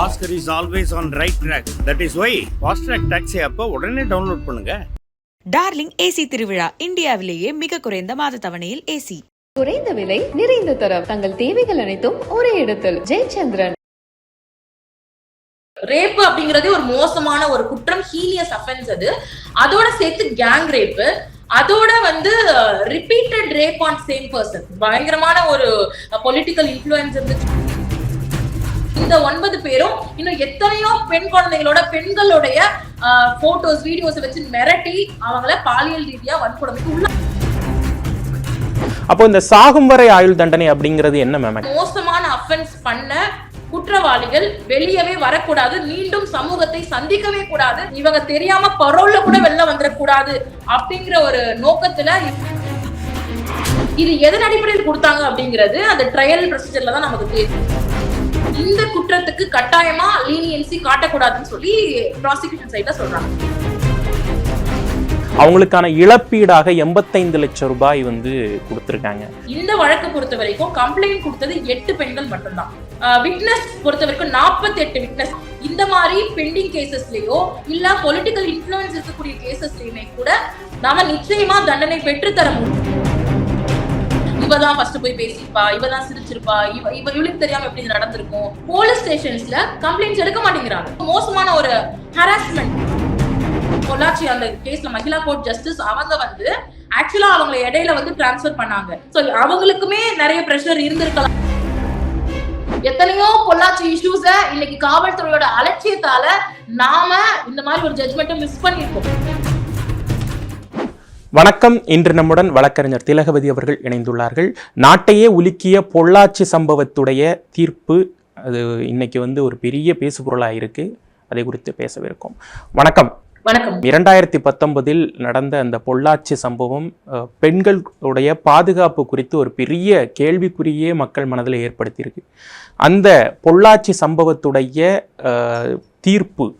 Oscar is always on right track that is why fast track taxi அப்போ உடனே download பண்ணுங்க. Darling AC திருவிழா இந்தியாவிலேயே மிக குறைந்த மாத தவணையில் ஏசி குறைந்த விலை நிறைந்த தரம். தங்கள் தேவைகள் அனைத்தும் ஒரே இடத்தில். ஜெயச்சந்திரன். ரேப் அப்படிங்கறதே ஒரு மோசமான ஒரு குற்றம் ஹீலியஸ் அஃபென்ஸ் அது. அதோட சேர்த்து கேங் ரேப் அதோட வந்து repeated rape on same person பயங்கரமான ஒரு பொலிட்டிக்கல் இன்ஃப்ளூயன்ஸ் இருந்துச்சு. இந்த ஒன்பது பேரும் இன்னும் எத்தனையோ பெண் குழந்தைகளோட பெண்களுடைய போட்டோஸ் வீடியோஸ் வச்சு மிரட்டி அவங்கள பாலியல் ரீதியா வன்கொடுமைக்கு உள்ள அப்போ இந்த சாகும் வரை ஆயுள் தண்டனை அப்படிங்கிறது என்ன மேம் மோசமான அஃபென்ஸ் பண்ண குற்றவாளிகள் வெளியவே வரக்கூடாது மீண்டும் சமூகத்தை சந்திக்கவே கூடாது இவங்க தெரியாம பரோல்ல கூட வெளில வந்துடக்கூடாது அப்படிங்கிற ஒரு நோக்கத்துல இது எதன் அடிப்படையில் கொடுத்தாங்க அப்படிங்கிறது அந்த ட்ரையல் ப்ரொசீஜர்ல தான் நமக்கு தெரியும். இந்த குற்றத்துக்கு கட்டாயமா லீனியன்சி காட்டக்கூடாதுன்னு சொல்லி ப்ராசிக்யூஷன் சைட்ல சொல்றாங்க. அவங்களுக்கான இழப்பீடாக எண்பத்தைந்து லட்சம் ரூபாய் வந்து கொடுத்துருக்காங்க. இந்த வழக்கு பொறுத்த வரைக்கும் கம்ப்ளைண்ட் கொடுத்தது எட்டு பெண்கள் மட்டும்தான். விட்னஸ் பொறுத்த வரைக்கும் நாற்பத்தி எட்டு விட்னஸ் இந்த மாதிரி பெண்டிங் கேசஸ்லயோ இல்ல பொலிட்டிக்கல் இன்ஃபுளுன்ஸ் இருக்கக்கூடிய கேசஸ்லயுமே கூட நாம நிச்சயமா தண்டனை பெற்றுத்தர முடியும். இவதான் ஃபர்ஸ்ட் போய் பேசியிருப்பா இவதான் சிரிச்சிருப்பா இவ இவ இவளுக்கு தெரியாம எப்படி இது நடந்திருக்கும் போலீஸ் ஸ்டேஷன்ஸ்ல கம்ப்ளைண்ட்ஸ் எடுக்க மாட்டேங்கிறாங்க. மோசமான ஒரு ஹராஸ்மெண்ட் பொள்ளாச்சி அந்த கேஸ்ல மகிழா கோர்ட் ஜஸ்டிஸ் அவங்க வந்து ஆக்சுவலா அவங்களை இடையில வந்து டிரான்ஸ்ஃபர் பண்ணாங்க. சோ அவங்களுக்குமே நிறைய பிரஷர் இருந்திருக்கலாம். எத்தனையோ பொள்ளாச்சி இஷ்யூஸ இன்னைக்கு காவல்துறையோட அலட்சியத்தால நாம இந்த மாதிரி ஒரு ஜட்மெண்ட்டை மிஸ் பண்ணிருக்கோம் வணக்கம். இன்று நம்முடன் வழக்கறிஞர் திலகவதி அவர்கள் இணைந்துள்ளார்கள். நாட்டையே உலுக்கிய பொள்ளாச்சி சம்பவத்துடைய தீர்ப்பு அது இன்னைக்கு வந்து ஒரு பெரிய பேசுபொருளாக இருக்கு. அதை குறித்து பேசவிருக்கோம். வணக்கம். வணக்கம். இரண்டாயிரத்தி பத்தொன்பதில் நடந்த அந்த பொள்ளாச்சி சம்பவம் பெண்களுடைய பாதுகாப்பு குறித்து ஒரு பெரிய கேள்விக்குறியே மக்கள் மனதில் ஏற்படுத்தியிருக்கு. அந்த பொள்ளாச்சி சம்பவத்துடைய தீர்ப்பு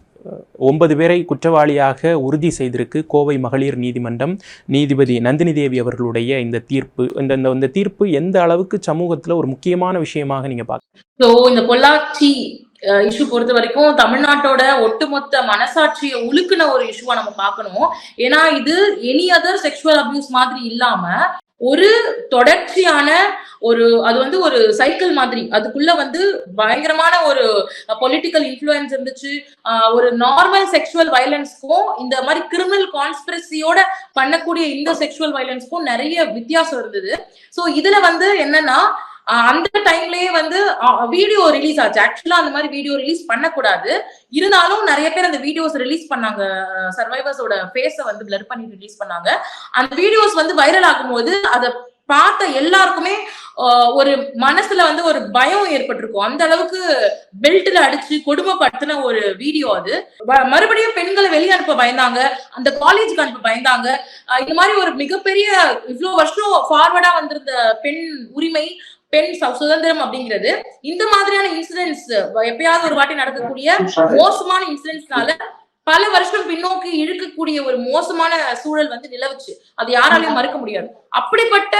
ஒன்பது பேரை குற்றவாளியாக உறுதி செய்திருக்கு கோவை மகளிர் நீதிமன்றம். நீதிபதி நந்தினி தேவி அவர்களுடைய இந்த தீர்ப்பு இந்த இந்த- இந்த தீர்ப்பு எந்த அளவுக்கு சமூகத்தில் ஒரு முக்கியமான விஷயமாக நீங்க பார்க்க சோ இந்த பொள்ளாச்சி இஷ்யூ பொறுத்த வரைக்கும் தமிழ்நாட்டோட ஒட்டுமொத்த மனசாட்சியை உழுக்குன ஒரு இஷ்யூவா நம்ம பார்க்கணும் ஏன்னா இது எனி அதர் செக்ஷுவல் அபியூஸ் மாதிரி இல்லாம ஒரு தொடர்ச்சியான ஒரு அது வந்து ஒரு சைக்கிள் மாதிரி. அதுக்குள்ள வந்து பயங்கரமான ஒரு பொலிட்டிக்கல் இன்ஃப்ளூயன்ஸ் இருந்துச்சு. ஒரு நார்மல் செக்ஷுவல் வயலன்ஸ்க்கும் இந்த மாதிரி கிரிமினல் கான்ஸ்பிரசியோட பண்ணக்கூடிய இந்த செக்ஷுவல் வயலன்ஸ்க்கும் நிறைய வித்தியாசம் இருந்தது. ஸோ இதுல வந்து என்னன்னா அந்த டைம்லயே வந்து வீடியோ ரிலீஸ் ஆச்சு. ஆக்சுவலா அந்த மாதிரி வீடியோ ரிலீஸ் பண்ணக்கூடாது. இருந்தாலும் நிறைய பேர் அந்த வீடியோஸ் ரிலீஸ் பண்ணாங்க. சர்வைவர்ஸோட ஃபேஸை வந்து பிளர் பண்ணி ரிலீஸ் பண்ணாங்க. அந்த வீடியோஸ் வந்து வைரல் ஆகும்போது அதை பார்த்த எல்லாருக்குமே ஒரு மனசுல வந்து ஒரு பயம் ஏற்பட்டிருக்கும். அந்த அளவுக்கு பெல்ட்ல அடிச்சு கொடுமைப்படுத்தின ஒரு வீடியோ அது. மறுபடியும் பெண்களை வெளியே அனுப்ப பயந்தாங்க. அந்த காலேஜுக்கு அனுப்ப பயந்தாங்க. இந்த மாதிரி ஒரு மிகப்பெரிய இவ்வளவு வருஷம் ஃபார்வர்டா வந்திருந்த பெண் உரிமை பெண் சுதந்திரம் அப்படிங்கிறது இந்த மாதிரியான இன்சிடென்ட்ஸ் எப்பயாவது ஒரு வாட்டி நடக்கக்கூடிய மோசமான இன்சிடென்ட்ஸ்னால பல வருஷம் பின்னோக்கி இழுக்கக்கூடிய ஒரு மோசமான சூழல் வந்து நிலவுச்சு. அது யாராலையும் மறுக்க முடியாது. அப்படிப்பட்ட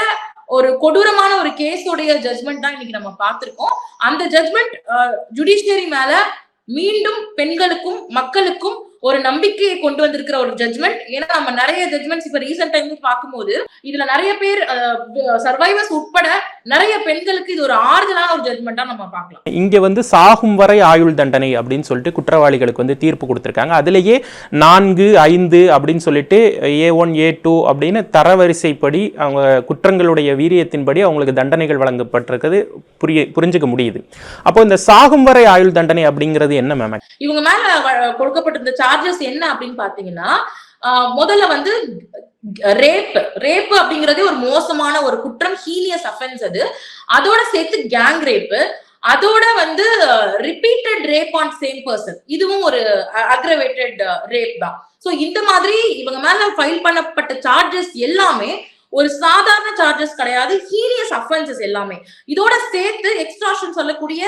ஒரு கொடூரமான ஒரு கேஸோடைய ஜட்மெண்ட் தான் இன்னைக்கு நம்ம பார்த்திருக்கோம். அந்த ஜட்மெண்ட் ஜுடிஷியரி மேல மீண்டும் பெண்களுக்கும் மக்களுக்கும் ஒரு நம்பிக்கையை கொண்டு வந்திருக்கிற ஒரு ஜட்மெண்ட் ஏன்னா நம்ம நிறைய ஜட்மெண்ட்ஸ் இப்ப ரீசெண்ட் டைம்ல பார்க்கும்போது இதுல நிறைய பேர் சர்வைவர்ஸ் உட்பட நிறைய பெண்களுக்கு இது ஒரு ஆறுதலான ஒரு ஜட்மெண்டா நம்ம பார்க்கலாம். இங்க வந்து சாகும் வரை ஆயுள் தண்டனை அப்படின்னு சொல்லிட்டு குற்றவாளிகளுக்கு வந்து தீர்ப்பு கொடுத்துருக்காங்க. அதுலேயே நான்கு ஐந்து அப்படின்னு சொல்லிட்டு ஏ ஒன் ஏ டூ அப்படின்னு தரவரிசைப்படி அவங்க குற்றங்களுடைய வீரியத்தின்படி அவங்களுக்கு தண்டனைகள் வழங்கப்பட்டிருக்கிறது புரிய புரிஞ்சுக்க முடியுது. அப்போ இந்த சாகும் வரை ஆயுள் தண்டனை அப்படிங்கிறது என்ன மேம் இவங்க மேல கொடுக்கப்பட்டிருந்த சார்ஜஸ் என்ன அப்படின்னு பாத்தீங்கன்னா முதல்ல வந்து ரேப் ரேப் அப்படிங்கறதே ஒரு மோசமான ஒரு குற்றம் ஹீலியஸ் அஃபென்ஸ் அது. அதோட சேர்த்து கேங் ரேப்பு அதோட வந்து repeated rape on same person இதுவும் ஒரு அக்ரவேட்டட் ரேப் தான். ஸோ இந்த மாதிரி இவங்க மேல ஃபைல் பண்ணப்பட்ட சார்ஜஸ் எல்லாமே ஒரு சாதாரண சார்ஜஸ் கிடையாது ஹீலியஸ் அஃபென்சஸ் எல்லாமே. இதோட சேர்த்து எக்ஸ்ட்ராஷன் சொல்லக்கூடிய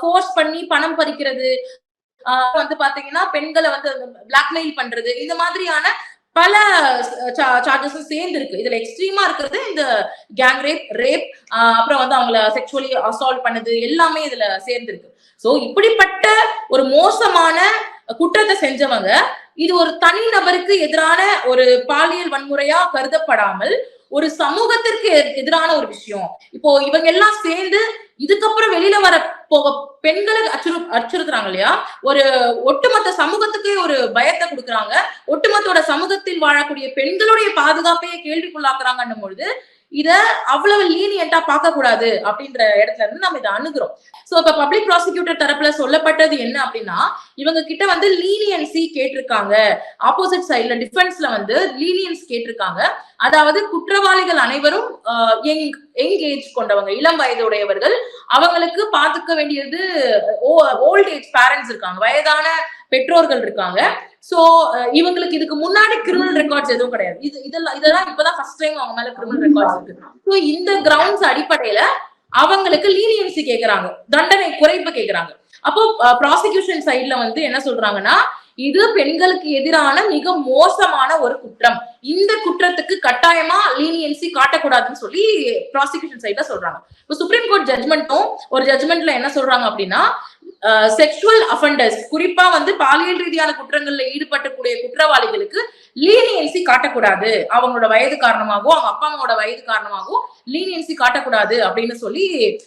ஃபோர்ஸ் பண்ணி பணம் பறிக்கிறது வந்து பாத்தீங்கன்னா பெண்களை வந்து பிளாக்மெயில் பண்றது இந்த மாதிரியான பல சார்ஜஸும் சேர்ந்து இருக்கு இதுல எக்ஸ்ட்ரீமா இருக்கிறது இந்த கேங் ரேப் ரேப் அப்புறம் வந்து அவங்கள செக்ஷுவலி அசால்ட் பண்ணது எல்லாமே இதுல சேர்ந்து இருக்கு சோ இப்படிப்பட்ட ஒரு மோசமான குற்றத்தை செஞ்சவங்க இது ஒரு தனி நபருக்கு எதிரான ஒரு பாலியல் வன்முறையா கருதப்படாமல் ஒரு சமூகத்திற்கு எதிரான ஒரு விஷயம். இப்போ இவங்க எல்லாம் சேர்ந்து இதுக்கப்புறம் வெளியில வர போக பெண்களை அச்சுறு அச்சுறுத்துறாங்க இல்லையா? ஒரு ஒட்டுமொத்த சமூகத்துக்கே ஒரு பயத்தை கொடுக்குறாங்க. ஒட்டுமொத்தோட சமூகத்தில் வாழக்கூடிய பெண்களுடைய பாதுகாப்பையே கேள்விக்குள்ளாக்குறாங்கன்னும் பொழுது இத அவ்வளவு லீனியண்டா பார்க்க கூடாது அப்படின்ற இடத்துல இருந்து நம்ம இதை அணுகுறோம். சோ இப்ப பப்ளிக் ப்ராசிக்யூட்டர் தரப்புல சொல்லப்பட்டது என்ன அப்படின்னா இவங்க கிட்ட வந்து லீனியன்சி கேட்டிருக்காங்க. ஆப்போசிட் சைட்ல டிஃபென்ஸ்ல வந்து லீனியன்ஸ் கேட்டிருக்காங்க. அதாவது குற்றவாளிகள் அனைவரும் யங் யங் ஏஜ் கொண்டவங்க இளம் வயதுடையவர்கள். அவங்களுக்கு பாத்துக்க வேண்டியது ஓல்ட் ஏஜ் பேரண்ட்ஸ் இருக்காங்க. வயதான பெற்றோர்கள் இருக்காங்க. சோ இவங்களுக்கு இதுக்கு முன்னாடி கிரிமினல் ரெக்கார்ட்ஸ் எதுவும் கிடையாது. இது இதெல்லாம் இதெல்லாம் இப்பதான் ஃபர்ஸ்ட் டைம் அவங்க மேல கிரிமினல் ரெக்கார்ட்ஸ் இருக்கு. சோ இந்த கிரவுண்ட்ஸ் அடிப்படையில அவங்களுக்கு லீனியன்சி கேக்குறாங்க. தண்டனை குறைப்பு கேக்குறாங்க. அப்போ ப்ராசிக்யூஷன் சைட்ல வந்து என்ன சொல்றாங்கன்னா இது பெண்களுக்கு எதிரான மிக மோசமான ஒரு குற்றம். இந்த குற்றத்துக்கு கட்டாயமா லீனியன்சி காட்டக்கூடாதுன்னு சொல்லி ப்ராசிக்யூஷன் சைட்ல சொல்றாங்க. இப்போ சுப்ரீம் கோர்ட் ஜட்மெண்ட்டும் ஒரு ஜட்மெண்ட்ல என்ன சொல்றாங்க அப்படின்னா செக்ஷுவல் அஃபண்டர்ஸ் குறிப்பா வந்து பாலியல் ரீதியான குற்றங்கள்ல ஈடுபட்டக்கூடிய குற்றவாளிகளுக்கு லீனியன்சி காட்டக்கூடாது. அவங்களோட வயது காரணமாகவோ அவங்க அப்பா அம்மாவோட வயது காரணமாகவோ லீனியன்சி காட்டக்கூடாது அப்படின்னு சொல்லி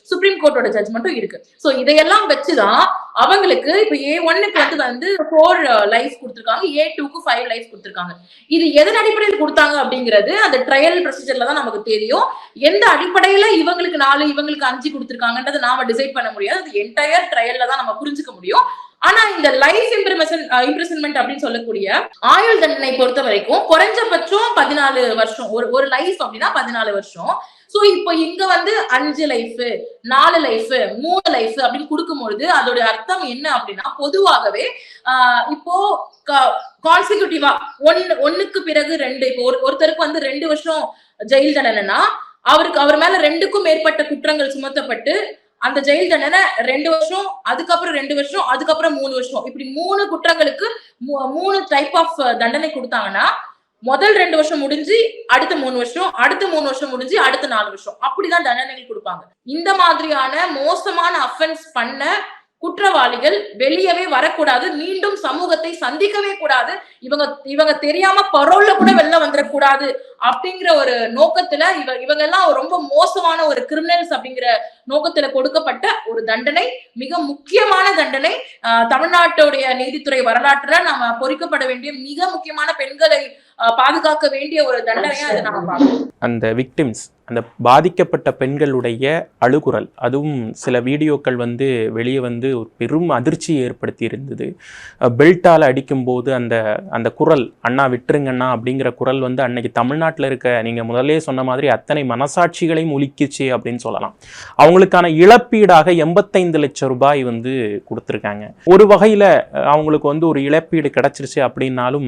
சுப்ரீம் கோர்ட்டோட ஜட்மெண்ட்டும் இருக்கு. ஸோ இதையெல்லாம் வச்சுதான் அவங்களுக்கு இப்ப ஏ ஒன்னுக்கு வந்து வந்து ஃபோர் லைஃப் uh, கொடுத்துருக்காங்க. ஏ டூக்கு ஃபைவ் லைஃப் கொடுத்துருக்காங்க. இது எதன் அடிப்படையில் கொடுத்தாங்க அப்படிங்கிறது அந்த ட்ரையல் ப்ரொசீஜர்ல தான் நமக்கு தெரியும். எந்த அடிப்படையில இவங்களுக்கு நாலு இவங்களுக்கு அஞ்சு கொடுத்துருக்காங்கன்றது நாம டிசைட் பண்ண முடியாது. அது என்டையர் ட்ரையல்ல தான் நம்ம புரிஞ்சுக்க முடியும். ஆனா இந்த லைஃப் இம்ப்ரிமேஷன் இம்ப்ரெசன்மெண்ட் அப்படின்னு சொல்லக்கூடிய ஆயுள் தண்டனை பொறுத்த வரைக்கும் குறைஞ்சபட்சம் பதினாலு வருஷம். ஒரு ஒரு லைஃப் அப்படின்னா பதினாலு வருஷம். சோ இப்போ இங்க வந்து அஞ்சு லைஃப் நாலு லைஃப் மூணு லைஃப் அப்படின்னு கொடுக்கும்பொழுது அதோட அர்த்தம் என்ன அப்படின்னா பொதுவாகவே ஆஹ் இப்போ கான்சிக்யூட்டிவா ஒன்னு ஒண்ணுக்கு பிறகு ரெண்டு இப்போ ஒரு ஒருத்தருக்கு வந்து ரெண்டு வருஷம் ஜெயில் தண்டனைனா அவருக்கு அவர் மேல ரெண்டுக்கும் மேற்பட்ட குற்றங்கள் சுமத்தப்பட்டு அந்த ஜெயில் தண்டனை ரெண்டு வருஷம் அதுக்கப்புறம் ரெண்டு வருஷம் அதுக்கப்புறம் மூணு வருஷம். இப்படி மூணு குற்றங்களுக்கு மூ- மூணு டைப் ஆஃப் தண்டனை கொடுத்தாங்கன்னா முதல் ரெண்டு வருஷம் முடிஞ்சு அடுத்த மூணு வருஷம் அடுத்த மூணு வருஷம் முடிஞ்சு அடுத்த நாலு வருஷம். அப்படிதான் தண்டனைகள் கொடுப்பாங்க. இந்த மாதிரியான மோசமான அஃபென்ஸ் பண்ண குற்றவாளிகள் வெளியவே வரக்கூடாது மீண்டும் சமூகத்தை சந்திக்கவே கூடாது இவங்க இவங்க தெரியாம பரோல்ல கூட வெளில வந்துடக்கூடாது அப்படிங்கிற ஒரு நோக்கத்துல இவ இவங்க எல்லாம் ரொம்ப மோசமான ஒரு கிரிமினல்ஸ் அப்படிங்கிற நோக்கத்துல கொடுக்கப்பட்ட ஒரு தண்டனை மிக முக்கியமான தண்டனை. ஆஹ் தமிழ்நாட்டுடைய நீதித்துறை வரலாற்றுல நாம பொறிக்கப்பட வேண்டிய மிக முக்கியமான பெண்களை பாதுகாக்க வேண்டிய ஒரு தண்டனையா அதை நாம பார்க்கணும் அந்த விக்டிம்ஸ் அந்த பாதிக்கப்பட்ட பெண்களுடைய அழுகுரல் அதுவும் சில வீடியோக்கள் வந்து வெளியே வந்து ஒரு பெரும் அதிர்ச்சியை ஏற்படுத்தி இருந்தது பெல்ட்டால் அடிக்கும்போது அந்த அந்த குரல் அண்ணா விட்டுருங்கண்ணா அப்படிங்கிற குரல் வந்து அன்னைக்கு தமிழ்நாட்டில் இருக்க நீங்கள் முதலே சொன்ன மாதிரி அத்தனை மனசாட்சிகளையும் ஒழிக்கிச்சு அப்படின்னு சொல்லலாம். அவங்களுக்கான இழப்பீடாக எண்பத்தைந்து லட்சம் ரூபாய் வந்து கொடுத்துருக்காங்க. ஒரு வகையில் அவங்களுக்கு வந்து ஒரு இழப்பீடு கிடைச்சிருச்சு அப்படின்னாலும்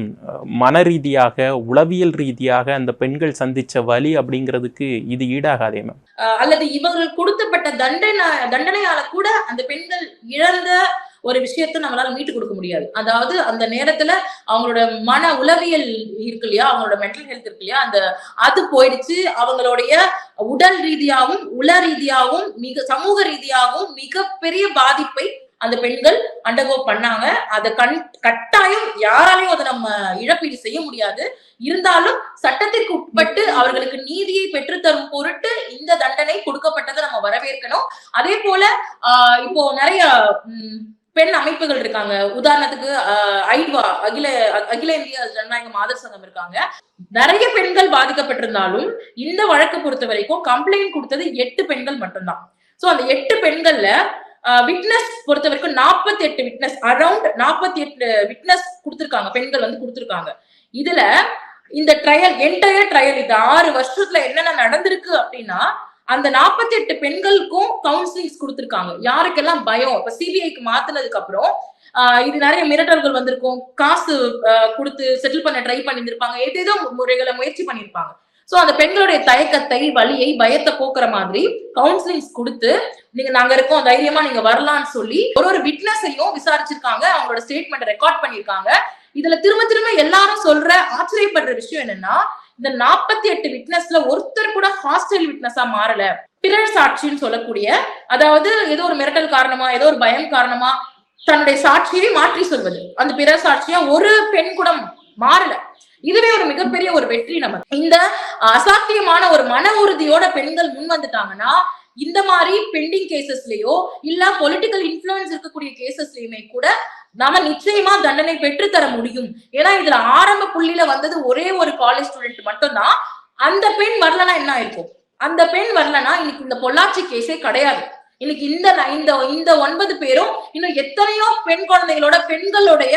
மன ரீதியாக உளவியல் ரீதியாக அந்த பெண்கள் சந்திச்ச வலி அப்படிங்கிறதுக்கு இது ஈடாகாதே மேம் அல்லது இவர்கள் கொடுத்தப்பட்ட தண்டனை தண்டனையால கூட அந்த பெண்கள் இழந்த ஒரு விஷயத்தை நம்மளால மீட்டு கொடுக்க முடியாது. அதாவது அந்த நேரத்துல அவங்களோட மன உளவியல் இருக்கு இல்லையா அவங்களோட மென்டல் ஹெல்த் இருக்கு இல்லையா அந்த அது போயிடுச்சு. அவங்களுடைய உடல் ரீதியாகவும் உள ரீதியாகவும் மிக சமூக ரீதியாகவும் மிகப்பெரிய பாதிப்பை அந்த பெண்கள் அண்டர்கோ பண்ணாங்க. அதை கண் கட்டாயம் யாராலையும் அதை நம்ம இழப்பீடு செய்ய முடியாது. இருந்தாலும் சட்டத்திற்கு உட்பட்டு அவர்களுக்கு நீதியை பெற்றுத்தரும் பொருட்டு இந்த தண்டனை கொடுக்கப்பட்டதை நம்ம வரவேற்கணும். அதே போல ஆஹ் இப்போ நிறைய பெண் அமைப்புகள் இருக்காங்க. உதாரணத்துக்கு ஆஹ் ஐட்வா அகில அகில இந்திய ஜனநாயக மாதர் சங்கம் இருக்காங்க. நிறைய பெண்கள் பாதிக்கப்பட்டிருந்தாலும் இந்த வழக்கு பொறுத்த வரைக்கும் கம்ப்ளைண்ட் கொடுத்தது எட்டு பெண்கள் மட்டும்தான். சோ அந்த எட்டு பெண்கள்ல விட்னஸ் பொறுத்த வரைக்கும் நாற்பத்தி எட்டு விட்னஸ் அரௌண்ட் நாற்பத்தி எட்டு விட்னஸ் கொடுத்திருக்காங்க. பெண்கள் வந்து கொடுத்திருக்காங்க. இதுல இந்த ட்ரையல் என்டையர் ட்ரையல் இது. ஆறு வருஷத்துல என்னென்ன நடந்திருக்கு அப்படின்னா அந்த நாற்பத்தி எட்டு பெண்களுக்கும் கவுன்சிலிங்ஸ் கொடுத்துருக்காங்க. யாருக்கெல்லாம் பயம்? இப்ப சிபிஐக்கு மாத்தினதுக்கு அப்புறம் இது நிறைய மிரட்டல்கள் வந்திருக்கும். காசு கொடுத்து செட்டில் பண்ண ட்ரை பண்ணியிருப்பாங்க ஏதேதோ முறைகளை முயற்சி பண்ணியிருப்பாங்க சோ அந்த பெண்களுடைய தயக்கத்தை வழியை பயத்தை போக்குற மாதிரி கவுன்சிலிங்ஸ் கொடுத்து நீங்க நாங்க இருக்கோம் தைரியமா நீங்க வரலாம்னு சொல்லி ஒரு ஒரு விட்னஸையும் விசாரிச்சிருக்காங்க. அவங்களோட ஸ்டேட்மெண்ட் ரெக்கார்ட் பண்ணிருக்காங்க. இதுல திரும்ப திரும்ப எல்லாரும் சொல்ற ஆச்சரியப்படுற விஷயம் என்னன்னா இந்த நாற்பத்தி எட்டு விட்னஸ்ல ஒருத்தர் கூட ஹாஸ்டல் விட்னஸா மாறல. பிறர் சாட்சின்னு சொல்லக்கூடிய அதாவது ஏதோ ஒரு மிரட்டல் காரணமா ஏதோ ஒரு பயம் காரணமா தன்னுடைய சாட்சியை மாற்றி சொல்வது. அந்த பிறர் சாட்சியா ஒரு பெண் கூட மாறல. இதுவே ஒரு மிகப்பெரிய ஒரு வெற்றி நமக்கு இந்த அசாத்தியமான ஒரு மன உறுதியோட பெண்கள் முன் வந்துட்டாங்கன்னா இந்த மாதிரி பெண்டிங் கேசஸ்லயோ இல்ல பொலிட்டிக்கல் இன்ஃபுளுன்ஸ் இருக்கக்கூடிய கேசஸ்லயுமே கூட நாம நிச்சயமா தண்டனை பெற்றுத்தர முடியும். ஏன்னா இதுல ஆரம்ப புள்ளியில வந்தது ஒரே ஒரு காலேஜ் ஸ்டூடெண்ட் மட்டும்தான். அந்த பெண் வரலன்னா என்ன ஆயிருக்கும்? அந்த பெண் வரலன்னா இன்னைக்கு இந்த பொள்ளாச்சி கேஸே கிடையாது. இன்னைக்கு இந்த இந்த இந்த ஒன்பது பேரும் இன்னும் எத்தனையோ பெண் குழந்தைகளோட பெண்களுடைய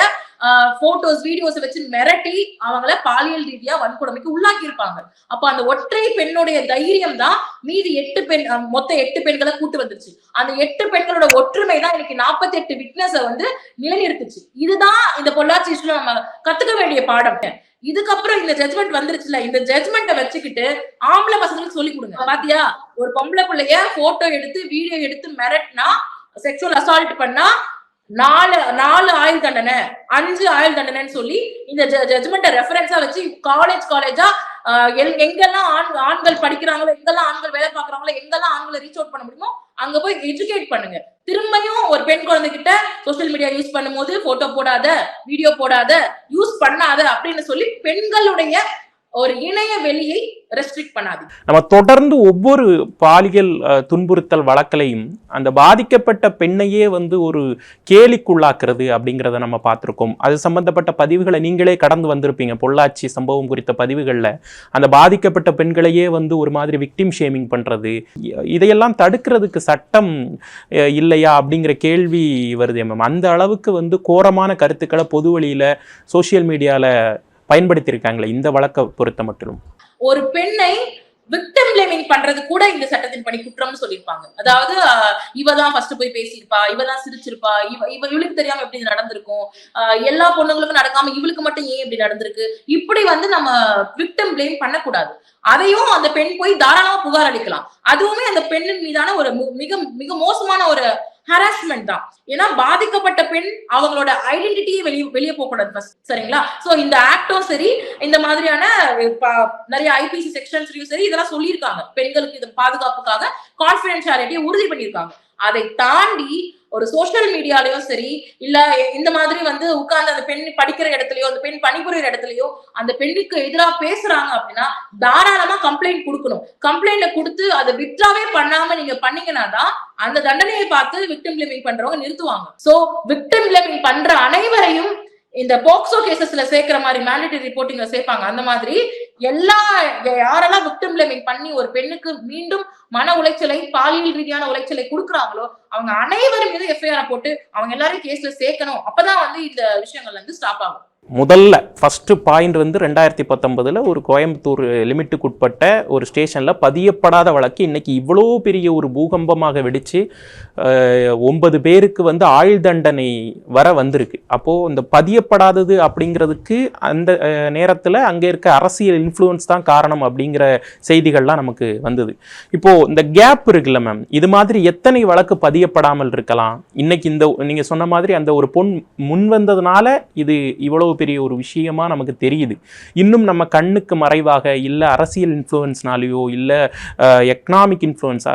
போட்டோஸ் வீடியோஸ் வச்சு மிரட்டி அவங்கள பாலியல் ரீதியா வன்கொடுமைக்கு உள்ளாக்கி இருப்பாங்க அப்ப அந்த ஒற்றை பெண்ணுடைய தைரியம் தான் மீதி எட்டு பெண் மொத்த எட்டு பெண்களை கூட்டு வந்துருச்சு. அந்த எட்டு பெண்களோட ஒற்றுமை தான் இன்னைக்கு நாற்பத்தி எட்டு விட்னஸை வந்து நிலைநிறுத்துச்சு. இதுதான் இந்த பொள்ளாச்சி இஷ்யூல நம்ம கத்துக்க வேண்டிய பாடம். இதுக்கப்புறம் இந்த ஜட்மெண்ட் வந்துருச்சுல இந்த ஜட்மெண்ட்டை வச்சுக்கிட்டு ஆம்பளை பசங்களுக்கு சொல்லி கொடுங்க. பாத்தியா? ஒரு பொம்பளை பிள்ளைய போட்டோ எடுத்து வீடியோ எடுத்து மிரட்டினா செக்ஷுவல் அசால்ட் பண்ணா நாலு நாலு ஆயுள் தண்டனை அஞ்சு ஆயுள் தண்டனைன்னு சொல்லி இந்த ஜட்மெண்ட்டை ரெஃபரன்ஸா வச்சு காலேஜ் காலேஜா எங்கெல்லாம் ஆண் ஆண்கள் படிக்கிறாங்களோ எங்கெல்லாம் ஆண்கள் வேலை பார்க்குறாங்களோ எங்கெல்லாம் ஆண்களை ரீச் அவுட் பண்ண முடியுமோ அங்க போய் எஜுகேட் பண்ணுங்க. திரும்பியும் ஒரு பெண் குழந்தைகிட்ட சோஷியல் மீடியா யூஸ் பண்ணும்போது போட்டோ போடாத வீடியோ போடாத யூஸ் பண்ணாத அப்படின்னு சொல்லி பெண்களுடைய ஒரு இணைய வெளியை ரெஸ்ட்ரிக்ட் பண்ணாது நம்ம தொடர்ந்து ஒவ்வொரு பாலியல் துன்புறுத்தல் வழக்கிலையும் அந்த பாதிக்கப்பட்ட பெண்ணையே வந்து ஒரு கேலிக்குள்ளாக்குறது அப்படிங்கிறத நம்ம பார்த்துருக்கோம். அது சம்பந்தப்பட்ட பதிவுகளை நீங்களே கடந்து வந்திருப்பீங்க. பொள்ளாச்சி சம்பவம் குறித்த பதிவுகளில் அந்த பாதிக்கப்பட்ட பெண்களையே வந்து ஒரு மாதிரி விக்டிம் ஷேமிங் பண்ணுறது இதையெல்லாம் தடுக்கிறதுக்கு சட்டம் இல்லையா அப்படிங்கிற கேள்வி வருது மேம் அந்த அளவுக்கு வந்து கோரமான கருத்துக்களை பொது வழியில் சோஷியல் மீடியாவில் பயன்படுத்தியிருக்காங்களே இந்த வழக்கை பொறுத்த மட்டும் ஒரு பெண்ணை விக்டம் பிளேமிங் பண்றது கூட இந்த சட்டத்தின் படி குற்றம்னு சொல்லியிருப்பாங்க. அதாவது இவ தான் ஃபர்ஸ்ட் போய் பேசியிருப்பா இவ தான் சிரிச்சிருப்பா இவ இவ இவளுக்கு தெரியாம எப்படி நடந்திருக்கும்? எல்லா பொண்ணுங்களுக்கும் நடக்காம இவளுக்கு மட்டும் ஏன் இப்படி நடந்திருக்கு? இப்படி வந்து நம்ம விக்டம் பிளேம் பண்ணக்கூடாது. அதையும் அந்த பெண் போய் தாராளமா புகார் அளிக்கலாம். அதுவுமே அந்த பெண்ணின் மீதான ஒரு மிக மிக மோசமான ஒரு ஹராஸ்மெண்ட் தான். ஏன்னா பாதிக்கப்பட்ட பெண் அவங்களோட ஐடென்டிட்டியை வெளியே வெளியே போக கூடாது சரிங்களா? சோ இந்த ஆக்டும் சரி இந்த மாதிரியான ப- நிறைய ஐபிசி செக்ஷன்ஸ்லயும் சரி இதெல்லாம் சொல்லியிருக்காங்க. பெண்களுக்கு இது பாதுகாப்புக்காக கான்பிடென்ஷியாலிட்டியை உறுதி பண்ணியிருக்காங்க. அதை தாண்டி ஒரு சோசியல் மீடியாலயும் சரி இல்ல இந்த மாதிரி வந்து உட்கார்ந்து அந்த பெண் படிக்கிற இடத்துலயோ அந்த பெண் பணிபுரியிற இடத்துலயோ அந்த பெண்ணுக்கு எதிராக பேசுறாங்க அப்படின்னா தாராளமா கம்ப்ளைண்ட் கொடுக்கணும். கம்ப்ளைண்ட கொடுத்து அதை வித்ராவே பண்ணாம நீங்க பண்ணீங்கன்னா தான் அந்த தண்டனையை பார்த்து விக்டிம் பிளேமிங் பண்றவங்க நிறுத்துவாங்க. சோ விக்டிம் பிளேமிங் பண்ற அனைவரையும் இந்த போக்சோ கேசஸ்ல சேர்க்கிற மாதிரி மேண்டேட்டரி ரிப்போர்ட்டிங்ல சேர்ப்பாங்க. அந்த மாதிரி எல்லா யாரெல்லாம் விக்டிம் பிளேமிங் பண்ணி ஒரு பெண்ணுக்கு மீண்டும் மன உளைச்சலை பாலியல் ரீதியான உளைச்சலை கொடுக்குறாங்களோ அவங்க அனைவரும் மீது எஃப்ஐஆர் போட்டு அவங்க எல்லாரையும் கேஸ்ல சேர்க்கணும். அப்பதான் வந்து இந்த விஷயங்கள்ல இருந்து ஸ்டாப் ஆகும். முதல்ல ஃபஸ்ட்டு பாயிண்ட் வந்து ரெண்டாயிரத்தி பத்தொன்பதில் ஒரு கோயம்புத்தூர் லிமிட்டுக்குட்பட்ட ஒரு ஸ்டேஷனில் பதியப்படாத வழக்கு இன்றைக்கி இவ்வளோ பெரிய ஒரு பூகம்பமாக வெடித்து ஒன்பது பேருக்கு வந்து ஆயுள் தண்டனை வர வந்திருக்கு. அப்போது இந்த பதியப்படாதது அப்படிங்கிறதுக்கு அந்த நேரத்தில் அங்கே இருக்க அரசியல் இன்ஃப்ளூயன்ஸ் தான் காரணம் அப்படிங்கிற செய்திகள்லாம் நமக்கு வந்தது. இப்போது இந்த கேப் இருக்குல்ல மேம் இது மாதிரி எத்தனை வழக்கு பதியப்படாமல் இருக்கலாம்? இன்றைக்கி இந்த நீங்கள் சொன்ன மாதிரி அந்த ஒரு பொன் முன் வந்ததுனால இது இவ்வளோ பெரிய ஒரு விஷயமா நமக்கு தெரியுது. இன்னும் நம்ம கண்ணுக்கு மறைவாக இல்லை அரசியல் இன்ஃப்ளூயன்ஸ்னாலேயோ இல்லை எக்கனாமிக் இன்ஃப்ளூயன்ஸ்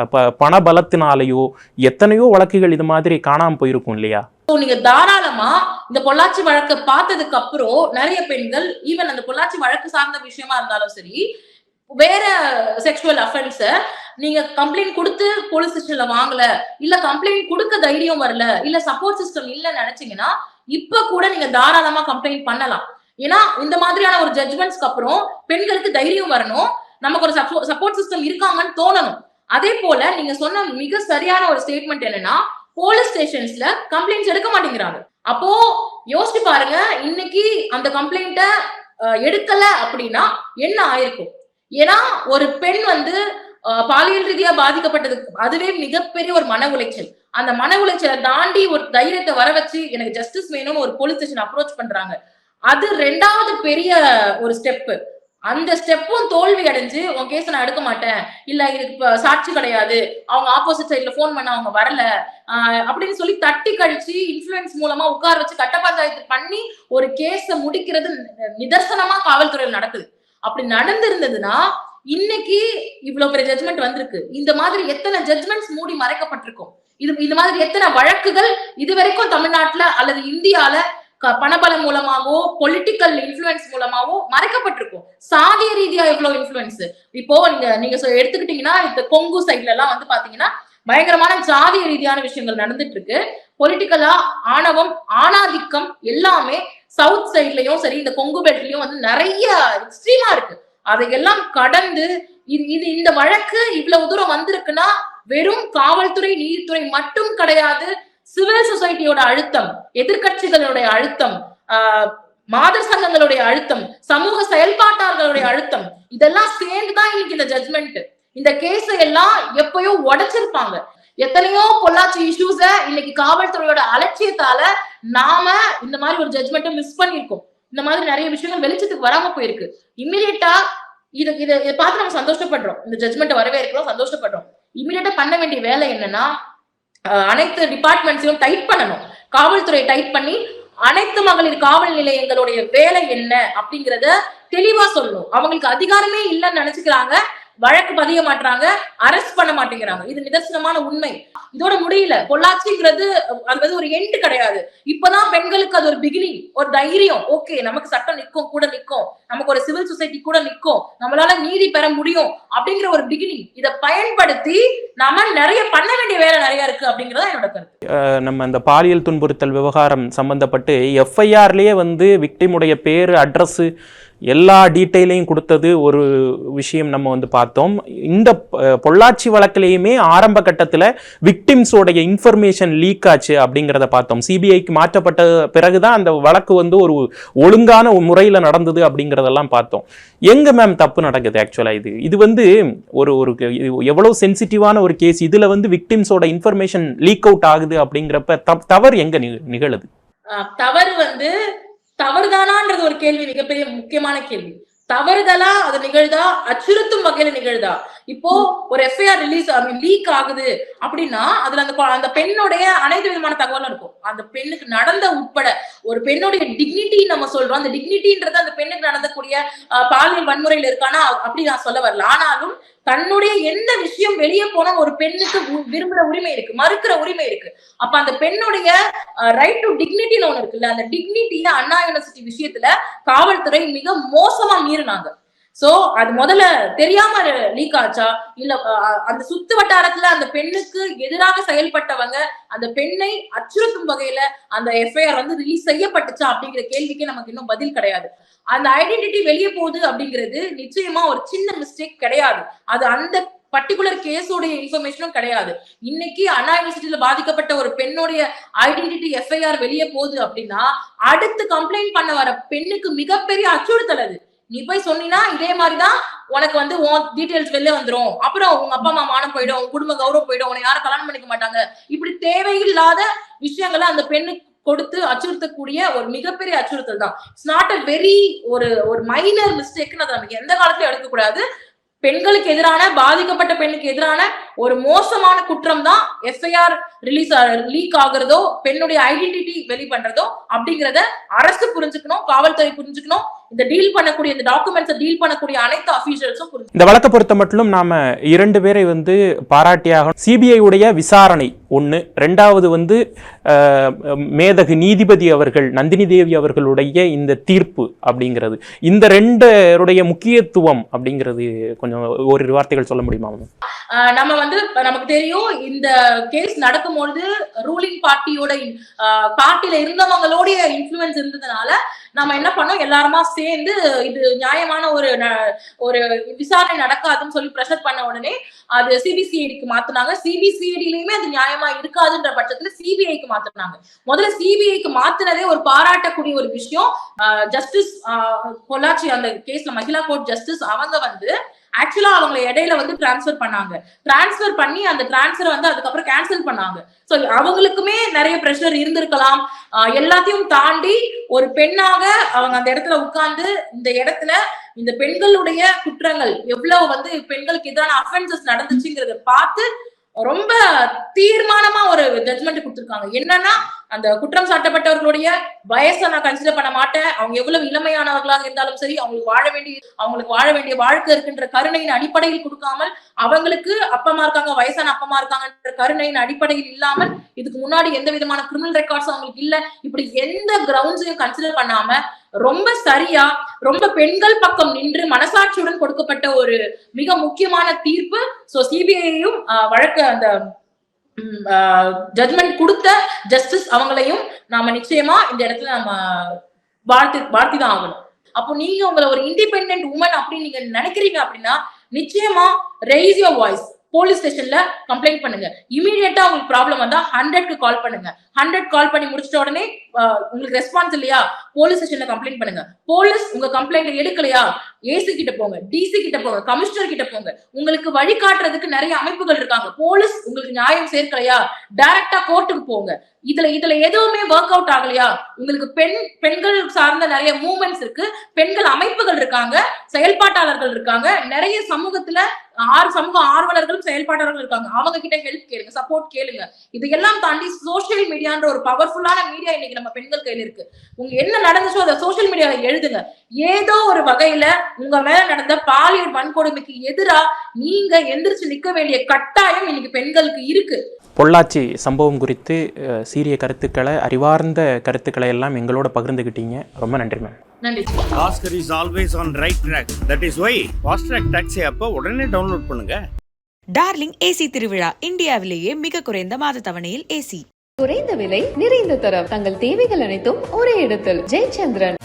பண பலத்தினாலேயோ எத்தனையோ வழக்குகள் இது மாதிரி காணாமல் போயிருக்கும் இல்லையா? நீங்க தாராளமா இந்த பொள்ளாச்சி வழக்கை பார்த்ததுக்கு அப்புறம் நிறைய பெண்கள் ஈவன் அந்த பொள்ளாச்சி வழக்கு சார்ந்த விஷயமா இருந்தாலும் சரி வேற செக்ஷுவல் அஃபென்ஸ நீங்க கம்ப்ளைண்ட் கொடுத்து போலீஸ் ஸ்டேஷன்ல வாங்கல இல்ல கம்ப்ளைண்ட் கொடுக்க தைரியம் வரல இல்ல சப்போர்ட் சிஸ்டம் இல்லைன்னு நினைச்சீங்கன்னா இப்ப கூட நீங்க தாராளமா கம்ப்ளைண்ட் பண்ணலாம். ஏன்னா இந்த மாதிரியான ஒரு ஜட்மெண்ட்ஸ்க்கு அப்புறம் பெண்களுக்கு தைரியம் வரணும். நமக்கு ஒரு சப்போர்ட் சிஸ்டம் இருக்காங்கன்னு தோணணும். அதே போல நீங்க சொன்ன மிக சரியான ஒரு ஸ்டேட்மெண்ட் என்னன்னா போலீஸ் ஸ்டேஷன்ஸ்ல கம்ப்ளைண்ட்ஸ் எடுக்க மாட்டேங்கிறாங்க. அப்போ யோசிச்சு பாருங்க இன்னைக்கு அந்த கம்ப்ளைண்ட்ட எடுக்கல அப்படின்னா என்ன ஆயிருக்கும்? ஏன்னா ஒரு பெண் வந்து பாலியல் ரீதியா பாதிக்கப்பட்டதுக்கு அதுவே மிகப்பெரிய ஒரு மன உளைச்சல். அந்த மன உளைச்சலை தாண்டி ஒரு தைரியத்தை வர வச்சு எனக்கு ஜஸ்டிஸ் வேணும்னு ஒரு போலீஸ் ஸ்டேஷன் அப்ரோச் பண்றாங்க. அது ரெண்டாவது பெரிய ஒரு ஸ்டெப்பு அந்த ஸ்டெப்பும் தோல்வி அடைஞ்சு உன் கேஸ் நான் எடுக்க மாட்டேன். இல்ல இதுக்கு சாட்சி கிடையாது. அவங்க ஆப்போசிட் சைட்ல ஃபோன் பண்ண அவங்க வரல. அப்படின்னு சொல்லி தட்டி கழிச்சு இன்ஃபுளுன்ஸ் மூலமா உட்கார வச்சு கட்ட பஞ்சாயத்து பண்ணி ஒரு கேஸ முடிக்கிறது நி- நிதர்சனமா காவல்துறையில் நடக்குது. அப்படி நடந்திருந்ததுன்னா இன்னைக்கு இவ்வளவு பெரிய ஜட்மெண்ட் வந்திருக்கு. இந்த மாதிரி எத்தனை ஜட்மெண்ட்ஸ் மூடி மறைக்கப்பட்டிருக்கும்? இது இது மாதிரி எத்தனை வழக்குகள் இது வரைக்கும் தமிழ்நாட்டுல அல்லது இந்தியால க- பணபலம் மூலமாவோ பொலிட்டிக்கல் இன்ஃபுளுன்ஸ் மூலமாவோ மறைக்கப்பட்டிருக்கும் சாதிய ரீதியா எவ்வளவு இன்ஃபுளுன்ஸ் இப்போ நீங்க நீங்க சொ- எடுத்துக்கிட்டீங்கன்னா இந்த கொங்கு சைட்ல எல்லாம் வந்து பாத்தீங்கன்னா பயங்கரமான ஜாதிய ரீதியான விஷயங்கள் நடந்துட்டு இருக்கு பொலிட்டிக்கலா ஆணவம் ஆணாதிக்கம் எல்லாமே சவுத் சைட்லயும் சரி இந்த கொங்கு பெல்ட்லயும் வந்து நிறைய எக்ஸ்ட்ரீமா இருக்கு. அதையெல்லாம் கடந்து இது இது இந்த வழக்கு இவ்வளவு தூரம் வந்திருக்குன்னா வெறும் காவல்துறை நீதித்துறை மட்டும் கிடையாது சிவில் சொசைட்டியோட அழுத்தம் எதிர்க்கட்சிகளுடைய அழுத்தம் மாதர் சங்கங்களுடைய அழுத்தம் சமூக செயல்பாட்டாளர்களுடைய அழுத்தம் இதெல்லாம் சேர்ந்துதான் இன்னைக்கு இந்த ஜட்மெண்ட் இந்த கேஸ எல்லாம் எப்பயோ உடைச்சிருப்பாங்க. எத்தனையோ பொள்ளாச்சி இஷ்யூஸ இன்னைக்கு காவல்துறையோட அலட்சியத்தால நாம இந்த மாதிரி ஒரு ஜட்மெண்ட்டை மிஸ் பண்ணிருக்கோம் இந்த மாதிரி நிறைய விஷயங்கள் வெளிச்சத்துக்கு வராம போயிருக்கு. இம்மிடியட்டா இது இதை இதை பார்த்து நம்ம சந்தோஷப்படுறோம். இந்த ஜட்மெண்ட் வரவேற்கிறோம் சந்தோஷப்படுறோம். இமீடியட்டா பண்ண வேண்டிய வேலை என்னன்னா அனைத்து டிபார்ட்மெண்ட்ஸையும் டைட் பண்ணணும். காவல்துறை டைட் பண்ணி அனைத்து மகளிர் காவல் நிலையங்களுடைய வேலை என்ன அப்படிங்கறத தெளிவா சொல்லணும். அவங்களுக்கு அதிகாரமே இல்லைன்னு நினைச்சுக்கிறாங்க. வழக்கு பதிய மாட்டாங்க அரெஸ்ட் பண்ண மாட்டேங்கிறாங்க. இது நிதர்சனமான உண்மை. இதோட முடியல. பொள்ளாச்சிங்கிறது அது ஒரு எண்ட் கிடையாது. இப்பதான் பெண்களுக்கு அது ஒரு பிகினிங் ஒரு தைரியம். ஓகே நமக்கு சட்டம் நிற்கும் கூட நிற்கும். நமக்கு ஒரு சிவில் சொசைட்டி கூட நிற்கும். நம்மளால நீதி பெற முடியும் அப்படிங்கிற ஒரு பிகினிங் இதை பயன்படுத்தி நம்ம நிறைய பண்ண வேண்டிய வேலை நிறைய இருக்கு அப்படிங்கறத என்னோட கருத்து. நம்ம இந்த பாலியல் துன்புறுத்தல் விவகாரம் சம்பந்தப்பட்டு எஃப்ஐஆர்லயே வந்து விக்டிமுடைய பேர் அட்ரஸ்ஸு எல்லா டீட்டெயிலையும் கொடுத்தது ஒரு விஷயம் நம்ம வந்து பார்த்தோம். இந்த பொள்ளாச்சி வழக்கிலேயுமே ஆரம்ப கட்டத்தில் விக்டிம்ஸோடைய இன்ஃபர்மேஷன் லீக் ஆச்சு அப்படிங்கிறத பார்த்தோம். சிபிஐக்கு மாற்றப்பட்ட பிறகுதான் அந்த வழக்கு வந்து ஒரு ஒழுங்கான முறையில் நடந்தது அப்படிங்கிறதெல்லாம் பார்த்தோம். எங்கே மேம் தப்பு நடக்குது ஆக்சுவலாக இது? இது வந்து ஒரு ஒரு எவ்வளோ சென்சிட்டிவான ஒரு கேஸ் இதில் வந்து விக்டிம்ஸோட இன்ஃபர்மேஷன் லீக் அவுட் ஆகுது அப்படிங்கிறப்ப தப்- தவறு எங்கே நிகழுது? தவறு வந்து தவறுதானான்றது ஒரு கேள்வி மிகப்பெரிய முக்கியமான கேள்வி. தவறுதலா அது நிகழ்தா? அச்சுறுத்தும் வகையில நிகழ்தா? இப்போ ஒரு எஃப்ஐஆர் ரிலீஸ் லீக் ஆகுது அப்படின்னா அதுல அந்த அந்த பெண்ணுடைய அனைத்து விதமான தகவலும் இருக்கும். அந்த பெண்ணுக்கு நடந்த உட்பட ஒரு பெண்ணுடைய டிக்னிட்டி நம்ம சொல்றோம். அந்த டிக்னிட்டின்றது அந்த பெண்ணுக்கு நடந்தக்கூடிய பாலியல் வன்முறையில இருக்கானா? அப்படி நான் சொல்ல வரல. ஆனாலும் தன்னுடைய எந்த விஷயம் வெளியே போனா ஒரு பெண்ணுக்கு விரும்புற உரிமை இருக்கு மறுக்கிற உரிமை இருக்கு. அப்ப அந்த பெண்ணுடைய ரைட் டு டிக்னிட்டின்னு ஒண்ணு இருக்குல்ல அந்த டிக்னிட்டிய அண்ணா யூனிவர்சிட்டி விஷயத்துல காவல்துறை மிக மோசமா மீறினாங்க. சோ அது முதல்ல தெரியாம லீக் ஆச்சா? இல்ல அந்த சுத்து வட்டாரத்துல அந்த பெண்ணுக்கு எதிராக செயல்பட்டவங்க அந்த பெண்ணை அச்சுறுத்தும் வகையில அந்த எஃப்ஐஆர் வந்து ரிலீஸ் செய்யப்பட்டுச்சா அப்படிங்கிற கேள்விக்கு நமக்கு இன்னும் பதில் கிடையாது. அந்த ஐடென்டிட்டி வெளியே போகுது அப்படிங்கிறது நிச்சயமா ஒரு சின்ன மிஸ்டேக் கிடையாது. அது அந்த பர்டிகுலர் கேஸோடைய இன்ஃபர்மேஷனும் கிடையாது. இன்னைக்கு அண்ணா யூனிவர்சிட்டியில பாதிக்கப்பட்ட ஒரு பெண்ணுடைய ஐடென்டிட்டி எஃப்ஐஆர் வெளியே போகுது அப்படின்னா அடுத்து கம்ப்ளைண்ட் பண்ண வர பெண்ணுக்கு மிகப்பெரிய அச்சுறுத்தல் அது. நீ போய் சொன்னீன்னா இதே மாதிரிதான் உனக்கு வந்து உன் டீட்டெயில்ஸ் வெளில வந்துரும். அப்புறம் உங்க அப்பா அம்மா மானம் போயிடும். உங்க குடும்ப கௌரவம் போயிடும். உன்னை யாரும் கல்யாணம் பண்ணிக்க மாட்டாங்க. இப்படி தேவையில்லாத விஷயங்களை அந்த பெண்ணுக்கு கொடுத்து அச்சுறுத்தக்கூடிய ஒரு மிகப்பெரிய அச்சுறுத்தல் தான். இட்ஸ் நாட் அ வெரி ஒரு ஒரு மைனர் மிஸ்டேக்னு அதை நமக்கு எந்த காலத்திலும் எடுக்கக்கூடாது. பெண்களுக்கு எதிரான பாதிக்கப்பட்ட பெண்ணுக்கு எதிரான ஒரு மோசமான குற்றம் தான் எஃப்ஐஆர் ரிலீஸ் லீக் ஆகுறதோ பெண்ணுடைய ஐடென்டிட்டி வெளி பண்றதோ அப்படிங்கிறத அரசு புரிஞ்சுக்கணும் காவல்துறை புரிஞ்சுக்கணும். இந்த டீல் பண்ணக்கூடிய இந்த டாக்குமெண்ட்ஸை டீல் பண்ணக்கூடிய அனைத்து அபிஷியல்ஸும் இந்த வழக்கை பொறுத்த மட்டும் நாம இரண்டு பேரை வந்து பாராட்டியாக சிபிஐ உடைய விசாரணை ஒன்று ரெண்டாவது வந்து மேதகு நீதிபதி அவர்கள் நந்தினி தேவி அவர்களுடைய இந்த தீர்ப்பு அப்படிங்கிறது. இந்த ரெண்டருடைய முக்கியத்துவம் அப்படிங்கிறது கொஞ்சம் ஒரு வார்த்தைகள் சொல்ல முடியுமா நம்ம வந்து நமக்கு தெரியும் இந்த கேஸ் நடக்கும்பொழுது ரூலிங் பார்ட்டியோட பார்ட்டியில இருந்தவங்களோடைய இன்ஃபுளுன்ஸ் இருந்ததுனால நம்ம என்ன பண்ணோம்? எல்லாருமா சேர்ந்து இது நியாயமான ஒரு ந- ஒரு விசாரணை நடக்காதுன்னு சொல்லி ப்ரெஷர் பண்ண உடனே அது சிபிசிஐடிக்கு மாத்தினாங்க. சிபிசிஐடிலயுமே அது நியாயமா இருக்காதுன்ற பட்சத்துல சிபிஐக்கு மாத்துனாங்க. முதல்ல சிபிஐக்கு மாத்துனதே ஒரு பாராட்டக்கூடிய ஒரு விஷயம். ஜஸ்டிஸ் பொள்ளாச்சி அந்த கேஸ்ல மகிழா கோர்ட் ஜஸ்டிஸ் அவங்க வந்து ஆக்சுவலா அவங்களை இடையில வந்து டிரான்ஸ்ஃபர் பண்ணாங்க. டிரான்ஸ்ஃபர் பண்ணி அந்த டிரான்ஸ்ஃபர் வந்து அதுக்கப்புறம் கேன்சல் பண்ணாங்க. சோ அவங்களுக்குமே நிறைய ப்ரெஷர் இருந்திருக்கலாம். எல்லாத்தையும் தாண்டி ஒரு பெண்ணாக அவங்க அந்த இடத்துல உட்கார்ந்து இந்த இடத்துல இந்த பெண்களுடைய குற்றங்கள் எவ்வளவு வந்து பெண்களுக்கு எதிரான அஃபென்சஸ் நடந்துச்சுங்கிறத பார்த்து ரொம்ப தீர்மானமா ஒரு ஜட்மெண்ட் கொடுத்துருக்காங்க. என்னன்னா அந்த குற்றம் சாட்டப்பட்டவர்களுடைய வயசை நான் கன்சிடர் பண்ண மாட்டேன். அவங்க எவ்வளவு இளமையானவர்களாக இருந்தாலும் சரி அவங்களுக்கு வாழ வேண்டிய அவங்களுக்கு வாழ வேண்டிய வாழ்க்கை இருக்கின்ற கருணையின் அடிப்படையில் கொடுக்காமல் அவங்களுக்கு அப்பமா இருக்காங்க வயசான அப்பமா இருக்காங்கன்ற கருணையின் அடிப்படையில் இல்லாமல் இதுக்கு முன்னாடி எந்த விதமான கிரிமினல் ரெக்கார்ட்ஸ் அவங்களுக்கு இல்ல. இப்படி எந்த கிரவுண்ட்ஸையும் கன்சிடர் பண்ணாம ரொம்ப சரியா ரொம்ப பெண்கள் பக்கம் நின்று மனசாட்சியுடன் கொடுக்கப்பட்ட ஒரு மிக முக்கியமான தீர்ப்பு சோ சிபிஐயும் வழக்கு அந்த ஜட்மெண்ட் கொடுத்த ஜஸ்டிஸ் அவங்களையும் நாம நிச்சயமா இந்த இடத்துல நம்ம வாழ்த்து வாழ்த்தி தான் ஆகணும். அப்போ நீங்க உங்களை ஒரு இண்டிபெண்ட் உமன் அப்படின்னு நீங்க நினைக்கிறீங்க அப்படின்னா நிச்சயமா ரெய்ஸ் யோர் வாய்ஸ் போலீஸ் ஸ்டேஷன்ல கம்ப்ளைண்ட் பண்ணுங்க. இமீடியட்டா உங்களுக்கு ப்ராப்ளம் வந்தா ஹண்ட்ரட்க்கு கால் பண்ணுங்க. ஹண்ட்ரட் கால் பண்ணி முடிச்சிட்ட உடனே உங்களுக்கு ரெஸ்பான்ஸ் இல்லையா? போலீஸ் ஸ்டேஷன்ல கம்ப்ளைண்ட் பண்ணுங்க. போலீஸ் உங்க கம்ப்ளைண்ட் எடுக்கலையா? ஏசி கிட்ட போங்க டிசி கிட்ட போங்க கமிஷனர் கிட்ட போங்க. உங்களுக்கு வழிகாட்டுறதுக்கு நிறைய அமைப்புகள் இருக்காங்க. போலீஸ் உங்களுக்கு நியாயம் சேர்க்கலையா? டைரக்டா கோர்ட்டுக்கு போங்க. இதுல இதுல எதுவுமே ஒர்க் அவுட் ஆகலையா? உங்களுக்கு பெண் பெண்கள் சார்ந்த நிறைய மூவ்மெண்ட்ஸ் இருக்கு. பெண்கள் அமைப்புகள் இருக்காங்க. செயல்பாட்டாளர்கள் இருக்காங்க. நிறைய சமூகத்துல ஆறு சமூக ஆர்வலர்களும் செயல்பாட்டாளர்கள் இருக்காங்க. அவங்க கிட்ட ஹெல்ப் கேளுங்க சப்போர்ட் கேளுங்க. இதையெல்லாம் தாண்டி சோஷியல் மீடியான்ற ஒரு பவர்ஃபுல்லான மீடியா இன்னைக்கு நம்ம பெண்கள் கையில இருக்கு. உங்க என்ன நடந்துச்சோ அதை சோஷியல் மீடியால எழுதுங்க. ஏதோ ஒரு வகையில உங்க மேல நடந்த பாலியல் வன்கொடுமைக்கு எதிரா நீங்க எந்திரிச்சு நிக்க வேண்டிய கட்டாயம் இன்னைக்கு பெண்களுக்கு இருக்கு. பொள்ளாச்சி சம்பவம் குறித்து சீரிய கருத்துக்களை அறிவார்ந்த கருத்துக்களை எல்லாம் எங்களோட பகிர்ந்துக்கிட்டீங்க ரொம்ப நன்றி மேம் நன்றி. Oscar is always on right track that is why fast track taxi அப்போ உடனே டவுன்லோட் பண்ணுங்க. டார்லிங் ஏசி திருவிழா இந்தியாவிலேயே மிக குறைந்த மாத தவணையில் ஏசி குறைந்த விலை நிறைந்த தரம். தங்கள் தேவைகள் அனைத்தும் ஒரே இடத்தில். ஜெயச்சந்திரன்.